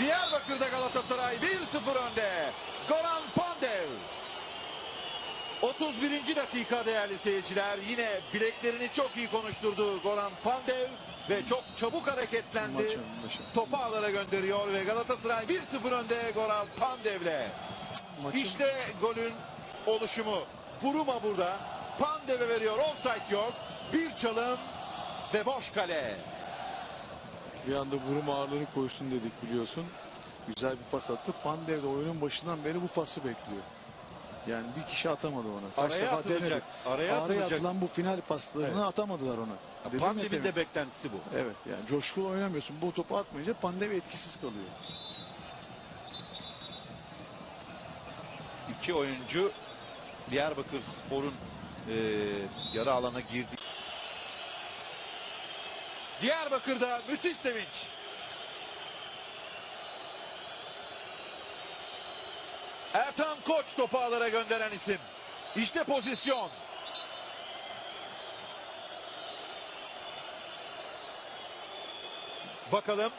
Diyarbakır'da Galatasaray 1-0 önde. Goran Pandev. 31. dakika değerli seyirciler. Yine bileklerini çok iyi konuşturdu Goran Pandev ve çok çabuk hareketlendi. Topu ağlara gönderiyor ve Galatasaray 1-0 önde Goran Pandev'le. İşte golün oluşumu. Buruma burada. Pandev'e veriyor. Offside yok. Bir çalım ve boş kale. Bir anda vurum ağırlığını koysun dedik biliyorsun. Güzel bir pas attı. Pandev de oyunun başından beri bu pası bekliyor. Yani bir kişi atamadı ona. Kaç Araya defa atılacak. denedi. Araya atılacak. atılan bu final paslarını Evet. atamadılar ona. Dedim Pandev'in de beklentisi bu. Evet yani coşkulu oynamıyorsun. Bu topu atmayınca Pandev etkisiz kalıyor. İki oyuncu Diyarbakır Spor'un eee yarı alana girdi. Diyarbakır'da müthiş sevinç. Ertan Koç topu ağlara gönderen isim. İşte pozisyon. Bakalım